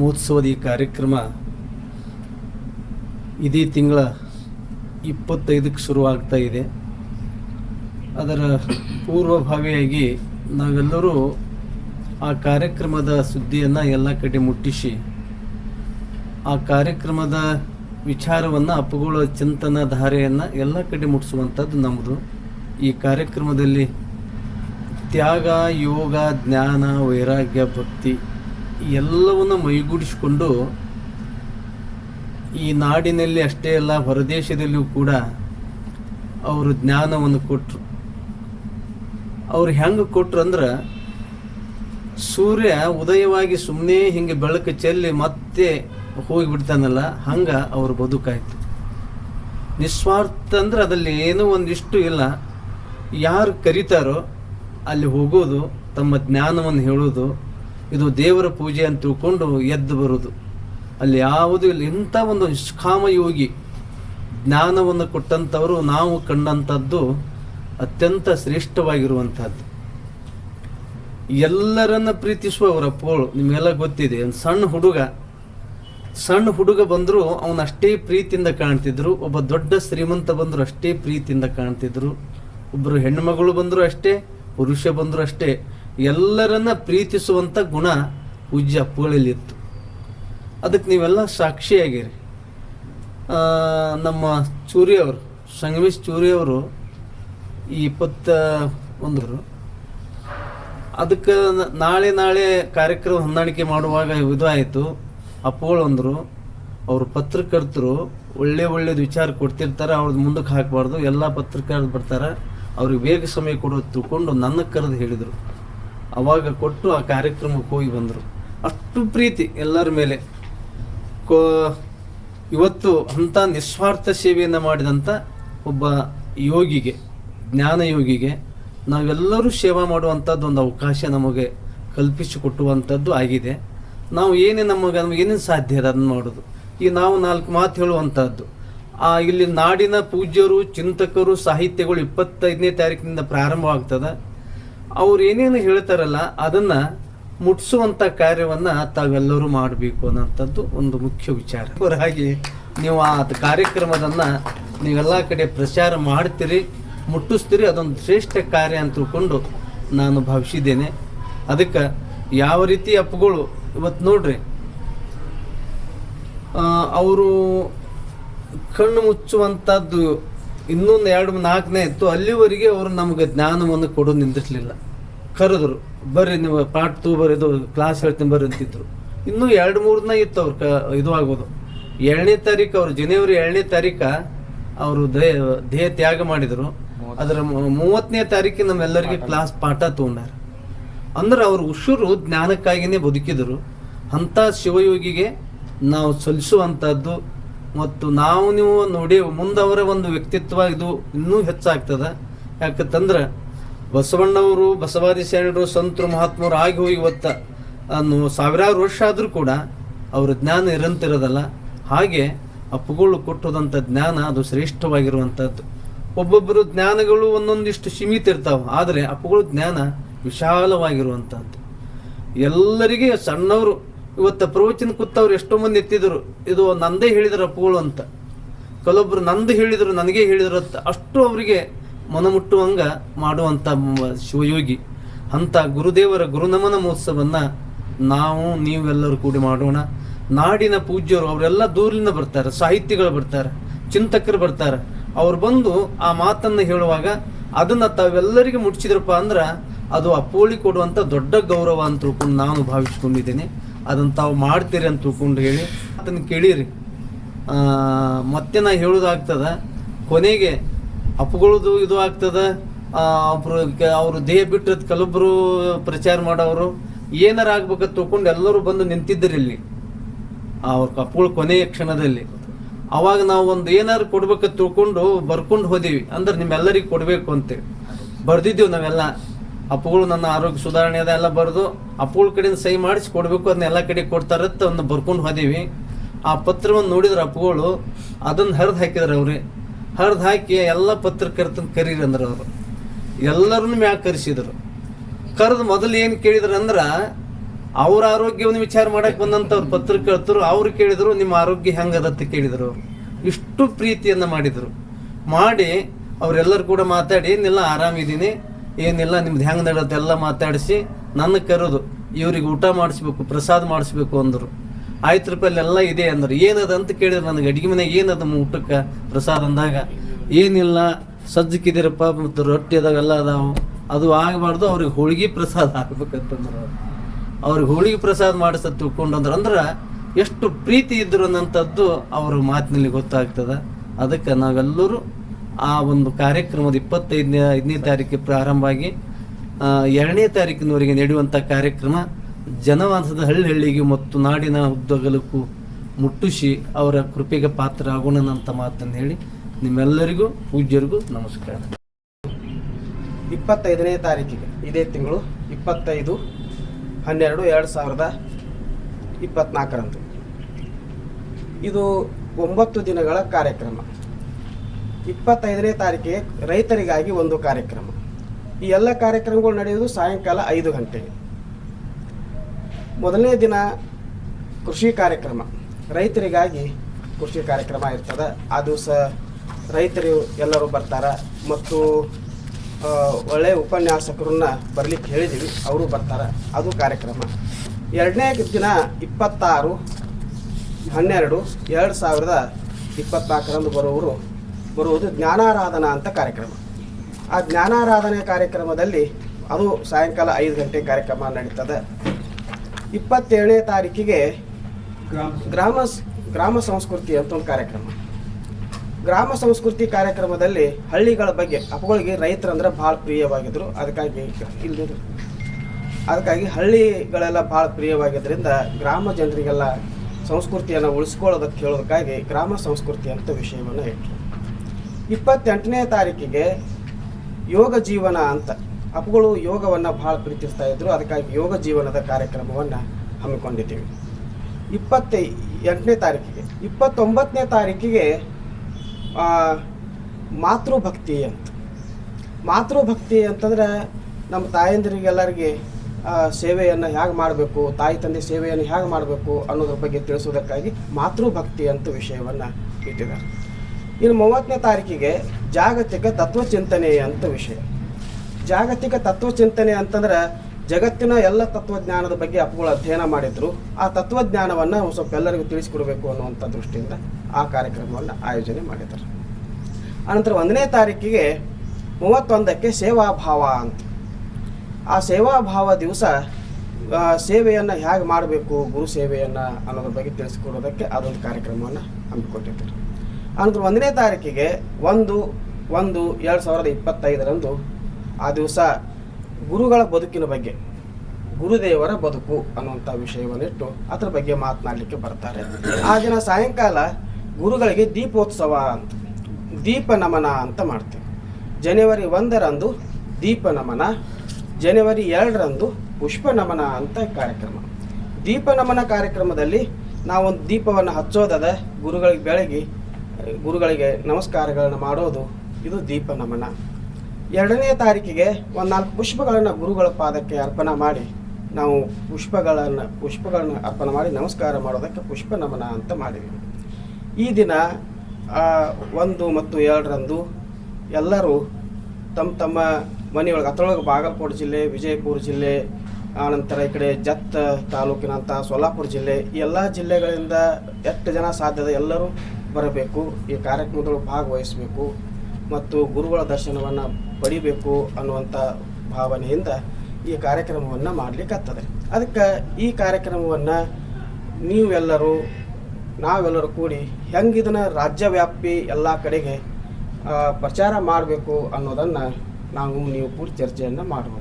ಮಹೋತ್ಸವದ ಈ ಕಾರ್ಯಕ್ರಮ ಇದೇ ತಿಂಗಳ ಇಪ್ಪತ್ತೈದಕ್ಕೆ ಶುರುವಾಗ್ತಾ ಇದೆ. ಅದರ ಪೂರ್ವಭಾವಿಯಾಗಿ ನಾವೆಲ್ಲರೂ ಆ ಕಾರ್ಯಕ್ರಮದ ಸುದ್ದಿಯನ್ನು ಎಲ್ಲ ಕಡೆ ಮುಟ್ಟಿಸಿ, ಆ ಕಾರ್ಯಕ್ರಮದ ವಿಚಾರವನ್ನು ಅಪ್ಪುಗಳ ಚಿಂತನ ಧಾರೆಯನ್ನು ಎಲ್ಲ ಕಡೆ ಮುಟ್ಟಿಸುವಂಥದ್ದು ನಮ್ಮದು ಈ ಕಾರ್ಯಕ್ರಮದಲ್ಲಿ ತ್ಯಾಗ, ಯೋಗ, ಜ್ಞಾನ, ವೈರಾಗ್ಯ, ಭಕ್ತಿ ಎಲ್ಲವನ್ನು ಮೈಗೂಡಿಸಿಕೊಂಡು ಈ ನಾಡಿನಲ್ಲಿ ಅಷ್ಟೇ ಅಲ್ಲ, ಹೊರದೇಶದಲ್ಲಿಯೂ ಕೂಡ ಅವರು ಜ್ಞಾನವನ್ನು ಕೊಟ್ಟರು ಅವ್ರು ಹೆಂಗೆ ಕೊಟ್ರು ಅಂದ್ರೆ, ಸೂರ್ಯ ಉದಯವಾಗಿ ಸುಮ್ಮನೆ ಹಿಂಗೆ ಬೆಳಕು ಚೆಲ್ಲಿ ಮತ್ತೆ ಹೋಗಿಬಿಡ್ತಾನಲ್ಲ, ಹಂಗೆ ಅವ್ರ ಬದುಕಾಯಿತು. ನಿಸ್ವಾರ್ಥ ಅಂದ್ರೆ ಅದರಲ್ಲಿ ಏನೋ ಒಂದಿಷ್ಟು ಇಲ್ಲ. ಯಾರು ಕರೀತಾರೋ ಅಲ್ಲಿ ಹೋಗೋದು, ತಮ್ಮ ಜ್ಞಾನವನ್ನು ಹೇಳೋದು ಇದು ದೇವರ ಪೂಜೆ ಅಂತ ತಿಳ್ಕೊಂಡು ಎದ್ದು ಬರೋದು. ಅಲ್ಲಿ ಯಾವುದೂ ಇಲ್ಲ. ಇಂಥ ಒಂದು ನಿಷ್ಕಾಮ ಯೋಗಿ ಜ್ಞಾನವನ್ನು ಕೊಟ್ಟಂಥವರು ನಾವು ಕಂಡಂಥದ್ದು ಅತ್ಯಂತ ಶ್ರೇಷ್ಠವಾಗಿರುವಂಥದ್ದು. ಎಲ್ಲರನ್ನ ಪ್ರೀತಿಸುವ ಅವರ ಅಪ್ಪಗಳು ನಿಮಗೆಲ್ಲ ಗೊತ್ತಿದೆ, ಒಂದು ಸಣ್ಣ ಹುಡುಗ ಸಣ್ಣ ಹುಡುಗ ಬಂದರೂ ಅವನು ಅಷ್ಟೇ ಪ್ರೀತಿಯಿಂದ ಕಾಣ್ತಿದ್ರು, ಒಬ್ಬ ದೊಡ್ಡ ಶ್ರೀಮಂತ ಬಂದರೂ ಅಷ್ಟೇ ಪ್ರೀತಿಯಿಂದ ಕಾಣ್ತಿದ್ರು ಒಬ್ಬರು ಹೆಣ್ಣುಮಗಳು ಬಂದರೂ ಅಷ್ಟೇ, ಪುರುಷ ಬಂದರೂ ಅಷ್ಟೇ ಎಲ್ಲರನ್ನ ಪ್ರೀತಿಸುವಂಥ ಗುಣ ಪೂಜ್ಯ ಅಪ್ಪಗಳಲ್ಲಿ ಇತ್ತು ಅದಕ್ಕೆ ನೀವೆಲ್ಲ ಸಾಕ್ಷಿಯಾಗಿರಿ. ನಮ್ಮ ಚೂರಿಯವರು ಸಂಗಮೇಶ್ ಚೂರಿಯವರು ಈ ಇಪ್ಪತ್ತ ಒಂದರು ಅದಕ್ಕೆ ನಾಳೆ ನಾಳೆ ಕಾರ್ಯಕ್ರಮ ಹೊಂದಾಣಿಕೆ ಮಾಡುವಾಗ ಇದು ಆಯಿತು. ಅಪ್ಪಗಳು ಅಂದರು, ಅವರು ಪತ್ರಕರ್ತರು, ಒಳ್ಳೆ ಒಳ್ಳೇದು ವಿಚಾರ ಕೊಡ್ತಿರ್ತಾರೆ ಅವ್ರದ್ದು ಮುಂದಕ್ಕೆ ಹಾಕಬಾರ್ದು, ಎಲ್ಲ ಪತ್ರಕರ್ತರು ಬರ್ತಾರೆ, ಅವ್ರಿಗೆ ಬೇಗ ಸಮಯ ಕೊಡೋದು ತಿಳ್ಕೊಂಡು ನನ್ನ ಕರೆದು ಹೇಳಿದರು. ಅವಾಗ ಕೊಟ್ಟು ಆ ಕಾರ್ಯಕ್ರಮಕ್ಕೆ ಹೋಗಿ ಬಂದರು. ಅಷ್ಟು ಪ್ರೀತಿ ಎಲ್ಲರ ಮೇಲೆ. ಕೋ, ಇವತ್ತು ಅಂಥ ನಿಸ್ವಾರ್ಥ ಸೇವೆಯನ್ನು ಮಾಡಿದಂಥ ಒಬ್ಬ ಯೋಗಿಗೆ, ಜ್ಞಾನ ಯೋಗಿಗೆ ನಾವೆಲ್ಲರೂ ಸೇವಾ ಮಾಡುವಂಥದ್ದು ಒಂದು ಅವಕಾಶ ನಮಗೆ ಕಲ್ಪಿಸಿಕೊಟ್ಟುವಂಥದ್ದು ಆಗಿದೆ. ನಾವು ಏನೇ ನಮಗೆ ನಮಗೆ ಏನೇನು ಸಾಧ್ಯ ಅದನ್ನು ಮಾಡೋದು. ಈ ನಾವು ನಾಲ್ಕು ಮಾತು ಹೇಳುವಂಥದ್ದು ಆ, ಇಲ್ಲಿ ನಾಡಿನ ಪೂಜ್ಯರು, ಚಿಂತಕರು, ಸಾಹಿತ್ಯಗಳು ಇಪ್ಪತ್ತೈದನೇ ತಾರೀಕಿನಿಂದ ಪ್ರಾರಂಭವಾಗ್ತದೆ. ಅವ್ರು ಏನೇನು ಹೇಳ್ತಾರಲ್ಲ, ಅದನ್ನ ಮುಟ್ಸುವಂತ ಕಾರ್ಯವನ್ನ ತಾವೆಲ್ಲರೂ ಮಾಡಬೇಕು ಅನ್ನೋಂಥದ್ದು ಒಂದು ಮುಖ್ಯ ವಿಚಾರ. ಹಾಗೆ ನೀವು ಆ ಕಾರ್ಯಕ್ರಮದನ್ನ ನೀವೆಲ್ಲ ಕಡೆ ಪ್ರಚಾರ ಮಾಡ್ತೀರಿ, ಮುಟ್ಟಿಸ್ತೀರಿ, ಅದೊಂದು ಶ್ರೇಷ್ಠ ಕಾರ್ಯ ಅಂತ ತಿಳ್ಕೊಂಡು ನಾನು ಭಾವಿಸಿದ್ದೇನೆ. ಅದಕ್ಕೆ ಯಾವ ರೀತಿ ಅಪ್ಪುಗಳು ಇವತ್ತು ನೋಡ್ರಿ ಅವರು ಕಣ್ಣು ಮುಚ್ಚುವಂಥದ್ದು ಇನ್ನೊಂದು ಎರಡು ನಾಲ್ಕನೇ ಇತ್ತು ಅಲ್ಲಿವರೆಗೆ ಅವರು ನಮಗೆ ಜ್ಞಾನವನ್ನು ಕೊಡು ನಿಂದಿರ್ಲಿಲ್ಲ ಕರೆದ್ರು ಬರ್ರಿ ನೀವು ಪಾಠ ತೂ ಬರ್ರಿ ಇದು ಕ್ಲಾಸ್ ಹೇಳ್ತೀನಿ ಬರ್ರಿ ಅಂತಿದ್ರು. ಇನ್ನೂ ಎರಡು ಮೂರು ದಿನ ಇತ್ತು ಅವ್ರ ಕ ಇದು ಆಗೋದು. ಏಳನೇ ತಾರೀಕು ಅವ್ರು ಜನವರಿ ಏಳನೇ ತಾರೀಕ ಅವರು ದೇಹ ದೇಹ ತ್ಯಾಗ ಮಾಡಿದರು. ಅದರ ಮೂವತ್ತನೇ ತಾರೀಕಿಗೆ ನಮ್ಮೆಲ್ಲರಿಗೆ ಕ್ಲಾಸ್ ಪಾಠ ತಗೊಂಡಾರ. ಅಂದ್ರೆ ಅವರು ಹುಷರು ಜ್ಞಾನಕ್ಕಾಗಿಯೇ ಬದುಕಿದರು. ಅಂಥ ಶಿವಯೋಗಿಗೆ ನಾವು ಸಲ್ಲಿಸುವಂಥದ್ದು ಮತ್ತು ನಾವು ನೀವು ನೋಡಿ ಮುಂದವರ ಒಂದು ವ್ಯಕ್ತಿತ್ವ ಇದು ಇನ್ನೂ ಹೆಚ್ಚಾಗ್ತದ. ಯಾಕಂತಂದ್ರೆ ಬಸವಣ್ಣವರು, ಬಸವಾದಿ ಶರಣರು ಸಂತರು, ಮಹಾತ್ಮರು ಆಗಿ ಹೋಗಿ ಇವತ್ತ ಅನ್ನು ಸಾವಿರಾರು ವರ್ಷ ಆದರೂ ಕೂಡ ಅವರ ಜ್ಞಾನ ಇರಂತಿರೋದಲ್ಲ. ಹಾಗೆ ಅಪ್ಪುಗಳು ಕೊಟ್ಟದಂಥ ಜ್ಞಾನ ಅದು ಶ್ರೇಷ್ಠವಾಗಿರುವಂಥದ್ದು ಒಬ್ಬೊಬ್ಬರು ಜ್ಞಾನಗಳು ಒಂದೊಂದಿಷ್ಟು ಸೀಮಿತ ಇರ್ತಾವೆ, ಆದರೆ ಅಪ್ಪುಗಳು ಜ್ಞಾನ ವಿಶಾಲವಾಗಿರುವಂಥದ್ದು ಎಲ್ಲರಿಗೆ ಸಣ್ಣವರು ಇವತ್ತು ಪ್ರವಚನ ಕೂತವ್ರು ಎಷ್ಟೋ ಮಂದಿ ಎತ್ತಿದ್ರು. ಇದು ನಂದೇ ಹೇಳಿದ್ರು ಅಪ್ಪುಗಳು ಅಂತ. ಕೆಲವೊಬ್ರು ನಂದು ಹೇಳಿದ್ರು, ನನಗೆ ಹೇಳಿದ್ರು ಅಂತ. ಅಷ್ಟು ಅವರಿಗೆ ಮನಮುಟ್ಟುವಂಗ ಮಾಡುವಂಥ ಶಿವಯೋಗಿ. ಅಂತ ಗುರುದೇವರ ಗುರುನಮನ ಮಹೋತ್ಸವನ್ನ ನಾವು, ನೀವೆಲ್ಲರೂ ಕೂಡಿ ಮಾಡೋಣ. ನಾಡಿನ ಪೂಜ್ಯರು, ಅವರೆಲ್ಲ ದೂರದಿಂದ ಬರ್ತಾರೆ ಸಾಹಿತಿಗಳು ಬರ್ತಾರೆ, ಚಿಂತಕರು ಬರ್ತಾರೆ. ಅವ್ರು ಬಂದು ಆ ಮಾತನ್ನು ಹೇಳುವಾಗ ಅದನ್ನ ತಾವೆಲ್ಲರಿಗೆ ಮುಟ್ಟಿಸಿದ್ರಪ್ಪ ಅಂದ್ರೆ ಅದು ಅಪ್ಪೋಳಿ ಕೊಡುವಂಥ ದೊಡ್ಡ ಗೌರವ ಅಂತ ತಿಳ್ಕೊಂಡು ನಾನು ಭಾವಿಸ್ಕೊಂಡಿದ್ದೀನಿ. ಅದನ್ನು ತಾವು ಮಾಡ್ತೀರಿ ಅಂತ ತಿಳ್ಕೊಂಡು ಹೇಳಿ ಅದನ್ನು ಕೇಳಿರಿ. ಮತ್ತೆ ನಾ ಹೇಳೋದಾಗ್ತದ ಕೊನೆಗೆ ಅಪ್ಗಳದು ಇದು ಆಗ್ತದ ಒಬ್ರು ಅವರು ದೇಹ ಬಿಟ್ಟರೆ ಕೆಲವೊಬ್ರು ಪ್ರಚಾರ ಮಾಡೋರು ಏನಾರ ಆಗ್ಬೇಕಂತ ತಿಳ್ಕೊಂಡು ಎಲ್ಲರೂ ಬಂದು ನಿಂತಿದ್ದರು ಇಲ್ಲಿ. ಅವ್ರ ಕಪ್ಪುಗಳು ಕೊನೆಯ ಕ್ಷಣದಲ್ಲಿ. ಅವಾಗ ನಾವು ಒಂದು ಏನಾರು ಕೊಡ್ಬೇಕು ತಿಳ್ಕೊಂಡು ಬರ್ಕೊಂಡು ಹೋದೀವಿ. ಅಂದ್ರೆ ನಿಮ್ಮೆಲ್ಲರಿಗೆ ಕೊಡಬೇಕು ಅಂತೇಳಿ ಬರ್ದಿದ್ದೀವಿ ನಾವೆಲ್ಲ. ಅಪ್ಪುಗಳು ನನ್ನ ಆರೋಗ್ಯ ಸುಧಾರಣೆ ಅದ, ಎಲ್ಲ ಬರೆದು ಅಪ್ಪುಗಳ ಕಡೆಯಿಂದ ಸಹಿ ಮಾಡಿಸಿ ಕೊಡಬೇಕು, ಅದನ್ನ ಎಲ್ಲ ಕಡೆ ಕೊಡ್ತಾರತ್ತ ಒಂದು ಬರ್ಕೊಂಡು ಹೋದೀವಿ. ಆ ಪತ್ರವನ್ನು ನೋಡಿದ್ರೆ ಅಪ್ಪುಗಳು ಅದನ್ನ ಹರಿದು ಹಾಕಿದ್ರು ಅವ್ರಿ. ಹರಿದು ಹಾಕಿ ಎಲ್ಲ ಪತ್ರಕರ್ತನ ಕರೀರಿ ಅಂದ್ರೆ ಅವರು. ಎಲ್ಲರನ್ನು ಮ್ಯಾಗ ಕರೆಸಿದ್ರು. ಕರೆದು ಮೊದಲು ಏನು ಕೇಳಿದ್ರು ಅಂದ್ರೆ, ಅವ್ರ ಆರೋಗ್ಯವನ್ನು ವಿಚಾರ ಮಾಡಕ್ ಬಂದಂಥವ್ರು ಪತ್ರಕರ್ತರು, ಅವ್ರು ಕೇಳಿದ್ರು, ನಿಮ್ಮ ಆರೋಗ್ಯ ಹೆಂಗದತ್ತ ಕೇಳಿದ್ರು. ಇಷ್ಟು ಪ್ರೀತಿಯನ್ನ ಮಾಡಿದ್ರು. ಮಾಡಿ ಅವರೆಲ್ಲರೂ ಕೂಡ ಮಾತಾಡಿ ಏನಿಲ್ಲ ಆರಾಮಿದ್ದೀನಿ ಏನಿಲ್ಲ, ನಿಮ್ದು ಹೆಂಗೆ ನಡೆಯುತ್ತೆ ಎಲ್ಲ ಮಾತಾಡಿಸಿ ನನ್ನ ಕರೆದು ಇವ್ರಿಗೆ ಊಟ ಮಾಡಿಸ್ಬೇಕು, ಪ್ರಸಾದ ಮಾಡಿಸ್ಬೇಕು ಅಂದರು. ಆಯ್ತು ರೂಪಾಯಿ ಎಲ್ಲ ಇದೆ ಅಂದರು. ಏನದ ಅಂತ ಕೇಳಿದ್ರು ನನಗೆ. ಅಡುಗೆ ಮನೆಗೆ ಏನದ ಊಟಕ್ಕೆ ಪ್ರಸಾದ ಅಂದಾಗ? ಏನಿಲ್ಲ ಸಜ್ಜಕ್ಕಿದ್ದೀರಪ್ಪ ಮತ್ತು ರೊಟ್ಟಿ ಅದಾವೆಲ್ಲ ಅದಾವು. ಅದು ಆಗಬಾರ್ದು, ಅವ್ರಿಗೆ ಹೋಳಿಗೆ ಪ್ರಸಾದ ಹಾಕ್ಬೇಕಂತಂದ್ರೆ ಅವ್ರು. ಅವ್ರಿಗೆ ಹೋಳಿಗೆ ಪ್ರಸಾದ ಮಾಡಿಸ ತಿಳ್ಕೊಂಡಂದ್ರೆ ಅಂದ್ರೆ ಎಷ್ಟು ಪ್ರೀತಿ ಇದ್ರು ಅನ್ನೋಂಥದ್ದು ಅವ್ರ ಮಾತಿನಲ್ಲಿ ಗೊತ್ತಾಗ್ತದ. ಅದಕ್ಕೆ ನಾವೆಲ್ಲರೂ ಆ ಒಂದು ಕಾರ್ಯಕ್ರಮದ ಇಪ್ಪತ್ತೈದನೇ, ಐದನೇ ತಾರೀಕಿಗೆ ಪ್ರಾರಂಭ ಆಗಿ ಎರಡನೇ ತಾರೀಕಿನವರೆಗೆ ನಡೆಯುವಂಥ ಕಾರ್ಯಕ್ರಮ ಜನವಾಸದ ಹಳ್ಳಿ ಹಳ್ಳಿಗೆ ಮತ್ತು ನಾಡಿನ ಉದ್ದಗಲಕ್ಕೂ ಮುಟ್ಟಿಸಿ ಅವರ ಕೃಪೆಗೆ ಪಾತ್ರ ಆಗೋಣನಂತ ಮಾತನ್ನು ಹೇಳಿ ನಿಮ್ಮೆಲ್ಲರಿಗೂ ಪೂಜ್ಯರಿಗೂ ನಮಸ್ಕಾರ. ಇಪ್ಪತ್ತೈದನೇ ತಾರೀಕಿಗೆ, ಇದೇ ತಿಂಗಳು ಇಪ್ಪತ್ತೈದು ಹನ್ನೆರಡು ಎರಡು ಸಾವಿರದ ಇಪ್ಪತ್ನಾಲ್ಕರಂದು. ಇದು ಒಂಬತ್ತು ದಿನಗಳ ಕಾರ್ಯಕ್ರಮ. ಇಪ್ಪತ್ತೈದನೇ ತಾರೀಕಿಗೆ ರೈತರಿಗಾಗಿ ಒಂದು ಕಾರ್ಯಕ್ರಮ. ಈ ಎಲ್ಲ ಕಾರ್ಯಕ್ರಮಗಳು ನಡೆಯುವುದು ಸಾಯಂಕಾಲ ಐದು ಗಂಟೆಗೆ. ಮೊದಲನೇ ದಿನ ಕೃಷಿ ಕಾರ್ಯಕ್ರಮ. ರೈತರಿಗಾಗಿ ಕೃಷಿ ಕಾರ್ಯಕ್ರಮ ಇರ್ತದೆ. ಆ ದಿವಸ ರೈತರು ಎಲ್ಲರೂ ಬರ್ತಾರೆ. ಮತ್ತು ಒಳ್ಳೆಯ ಉಪನ್ಯಾಸಕರನ್ನ ಬರಲಿಕ್ಕೆ ಹೇಳಿದ್ದೀವಿ ಅವರು ಬರ್ತಾರೆ. ಅದು ಕಾರ್ಯಕ್ರಮ. ಎರಡನೇ ದಿನ ಇಪ್ಪತ್ತಾರು, ಹನ್ನೆರಡು, ಎರಡು ಸಾವಿರದ ಇಪ್ಪತ್ತ್ನಾಲ್ಕರಂದು ಬರುವರು ಬರುವುದು ಜ್ಞಾನಾರಾಧನಾ ಅಂತ ಕಾರ್ಯಕ್ರಮ. ಆ ಜ್ಞಾನಾರಾಧನೆ ಕಾರ್ಯಕ್ರಮದಲ್ಲಿ ಅದು ಸಾಯಂಕಾಲ ಐದು ಗಂಟೆ ಕಾರ್ಯಕ್ರಮ ನಡೀತದೆ. ಇಪ್ಪತ್ತೇಳನೇ ತಾರೀಕಿಗೆ ಗ್ರಾಮ ಗ್ರಾಮ ಸಂಸ್ಕೃತಿ ಅಂತ ಒಂದು ಕಾರ್ಯಕ್ರಮ. ಗ್ರಾಮ ಸಂಸ್ಕೃತಿ ಕಾರ್ಯಕ್ರಮದಲ್ಲಿ ಹಳ್ಳಿಗಳ ಬಗ್ಗೆ ಅಪ್ಪಗಳಿಗೆ ರೈತರಂದ್ರೆ ಭಾಳ ಪ್ರಿಯವಾಗಿದ್ರು. ಅದಕ್ಕಾಗಿ ಇಲ್ಲಿ ಅದಕ್ಕಾಗಿ ಹಳ್ಳಿಗಳೆಲ್ಲ ಭಾಳ ಪ್ರಿಯವಾಗಿದ್ದರಿಂದ ಗ್ರಾಮ ಜನರಿಗೆಲ್ಲ ಸಂಸ್ಕೃತಿಯನ್ನು ಉಳಿಸ್ಕೊಳ್ಳೋದಕ್ಕೆ ಹೇಳೋದಕ್ಕಾಗಿ ಗ್ರಾಮ ಸಂಸ್ಕೃತಿ ಅಂತ ವಿಷಯವನ್ನು ಇಟ್ಟರು ಇಪ್ಪತ್ತೆಂಟನೇ ತಾರೀಕಿಗೆ ಯೋಗ ಜೀವನ ಅಂತ. ಅಪ್ಪಗಳು ಯೋಗವನ್ನು ಭಾಳ ಪ್ರೀತಿಸ್ತಾ ಇದ್ರು. ಅದಕ್ಕಾಗಿ ಯೋಗ ಜೀವನದ ಕಾರ್ಯಕ್ರಮವನ್ನು ಹಮ್ಮಿಕೊಂಡಿದ್ದೀವಿ. ಇಪ್ಪತ್ತೈ ಎಂಟನೇ ತಾರೀಕಿಗೆ, ಇಪ್ಪತ್ತೊಂಬತ್ತನೇ ತಾರೀಕಿಗೆ ಮಾತೃಭಕ್ತಿ ಅಂತ. ಮಾತೃಭಕ್ತಿ ಅಂತಂದ್ರೆ ನಮ್ಮ ತಾಯಂದಿರಿಗೆಲ್ಲರಿಗೆ ಸೇವೆಯನ್ನು ಹೇಗೆ ಮಾಡಬೇಕು, ತಾಯಿ ತಂದೆ ಸೇವೆಯನ್ನು ಹೇಗೆ ಮಾಡಬೇಕು ಅನ್ನೋದ್ರ ಬಗ್ಗೆ ತಿಳಿಸೋದಕ್ಕಾಗಿ ಮಾತೃಭಕ್ತಿ ಅಂತ ವಿಷಯವನ್ನು ಇಟ್ಟಿದ್ದಾರೆ. ಇನ್ನು ಮೂವತ್ತನೇ ತಾರೀಕಿಗೆ ಜಾಗತಿಕ ತತ್ವಚಿಂತನೆ ಅಂತ ವಿಷಯ. ಜಾಗತಿಕ ತತ್ವಚಿಂತನೆ ಅಂತಂದ್ರೆ ಜಗತ್ತಿನ ಎಲ್ಲ ತತ್ವಜ್ಞಾನದ ಬಗ್ಗೆ ಅಪ್ಪುಗಳು ಅಧ್ಯಯನ ಮಾಡಿದ್ರು. ಆ ತತ್ವಜ್ಞಾನವನ್ನು ಸ್ವಲ್ಪ ಎಲ್ಲರಿಗೂ ತಿಳಿಸಿಕೊಡಬೇಕು ಅನ್ನುವಂಥ ದೃಷ್ಟಿಯಿಂದ ಆ ಕಾರ್ಯಕ್ರಮವನ್ನು ಆಯೋಜನೆ ಮಾಡಿದ್ದಾರೆ ಅನಂತರ ಒಂದನೇ ತಾರೀಕಿಗೆ ಮೂವತ್ತೊಂದಕ್ಕೆ ಸೇವಾಭಾವ ಅಂತ. ಆ ಸೇವಾಭಾವ ದಿವಸ ಆ, ಸೇವೆಯನ್ನು ಹೇಗೆ ಮಾಡಬೇಕು ಗುರು ಸೇವೆಯನ್ನು ಅನ್ನೋದ್ರ ಬಗ್ಗೆ ತಿಳಿಸ್ಕೊಡೋದಕ್ಕೆ ಅದೊಂದು ಕಾರ್ಯಕ್ರಮವನ್ನು ಹಮ್ಮಿಕೊಂಡಿದ್ದಾರೆ ಅನಂತರ ಒಂದನೇ ತಾರೀಕಿಗೆ ಒಂದು ಒಂದು, ಎರಡು ಸಾವಿರದ ಇಪ್ಪತ್ತೈದರಂದು ಆ ದಿವಸ ಗುರುಗಳ ಬದುಕಿನ ಬಗ್ಗೆ, ಗುರುದೇವರ ಬದುಕು ಅನ್ನುವಂಥ ವಿಷಯವನ್ನಿಟ್ಟು ಅದರ ಬಗ್ಗೆ ಮಾತನಾಡಲಿಕ್ಕೆ ಬರ್ತಾರೆ. ಆ ದಿನ ಸಾಯಂಕಾಲ ಗುರುಗಳಿಗೆ ದೀಪೋತ್ಸವ ಅಂತ, ದೀಪ ನಮನ ಅಂತ ಮಾಡ್ತೀವಿ. ಜನವರಿ ಒಂದರಂದು ದೀಪ ನಮನ, ಜನವರಿ ಎರಡರಂದು ಪುಷ್ಪ ನಮನ ಅಂತ ಕಾರ್ಯಕ್ರಮ. ದೀಪ ನಮನ ಕಾರ್ಯಕ್ರಮದಲ್ಲಿ ನಾವೊಂದು ದೀಪವನ್ನು ಹಚ್ಚೋದದ ಗುರುಗಳಿಗೆ ಬೆಳಗಿ ಗುರುಗಳಿಗೆ ನಮಸ್ಕಾರಗಳನ್ನು ಮಾಡೋದು, ಇದು ದೀಪ ನಮನ. ಎರಡನೇ ತಾರೀಕಿಗೆ ಒಂದು ನಾಲ್ಕು ಪುಷ್ಪಗಳನ್ನು ಗುರುಗಳ ಪಾದಕ್ಕೆ ಅರ್ಪಣೆ ಮಾಡಿ, ನಾವು ಪುಷ್ಪಗಳನ್ನು ಪುಷ್ಪಗಳನ್ನು ಅರ್ಪಣೆ ಮಾಡಿ ನಮಸ್ಕಾರ ಮಾಡೋದಕ್ಕೆ ಪುಷ್ಪ ನಮನ ಅಂತ ಮಾಡಿದ್ವಿ. ಈ ದಿನ ಒಂದು ಮತ್ತು ಎರಡರಂದು ಎಲ್ಲರೂ ತಮ್ಮ ತಮ್ಮ ಮನೆಯೊಳಗೆ ಅದರೊಳಗೆ ಬಾಗಲಕೋಟೆ ಜಿಲ್ಲೆ, ವಿಜಯಪುರ ಜಿಲ್ಲೆ, ಆನಂತರ ಈ ಕಡೆ ಜತ್ ತಾಲೂಕಿನಂಥ ಸೊಲ್ಲಾಪುರ ಜಿಲ್ಲೆ ಎಲ್ಲ ಜಿಲ್ಲೆಗಳಿಂದ ಎಷ್ಟು ಜನ ಸಾಧ್ಯದ ಎಲ್ಲರೂ ಬರಬೇಕು, ಈ ಕಾರ್ಯಕ್ರಮದೊಳಗೆ ಭಾಗವಹಿಸಬೇಕು ಮತ್ತು ಗುರುಗಳ ದರ್ಶನವನ್ನು ಪಡಿಬೇಕು ಅನ್ನುವಂಥ ಭಾವನೆಯಿಂದ ಈ ಕಾರ್ಯಕ್ರಮವನ್ನು ಮಾಡಲಿಕ್ಕತ್ತದೆ ಅದಕ್ಕೆ ಈ ಕಾರ್ಯಕ್ರಮವನ್ನು ನೀವೆಲ್ಲರೂ, ನಾವೆಲ್ಲರೂ ಕೂಡಿ ಹೆಂಗೆ ಇದನ್ನು ರಾಜ್ಯವ್ಯಾಪಿ ಎಲ್ಲ ಕಡೆಗೆ ಪ್ರಚಾರ ಮಾಡಬೇಕು ಅನ್ನೋದನ್ನು ನಾವು, ನೀವು ಕೂಡಿ ಚರ್ಚೆಯನ್ನು ಮಾಡುವುದು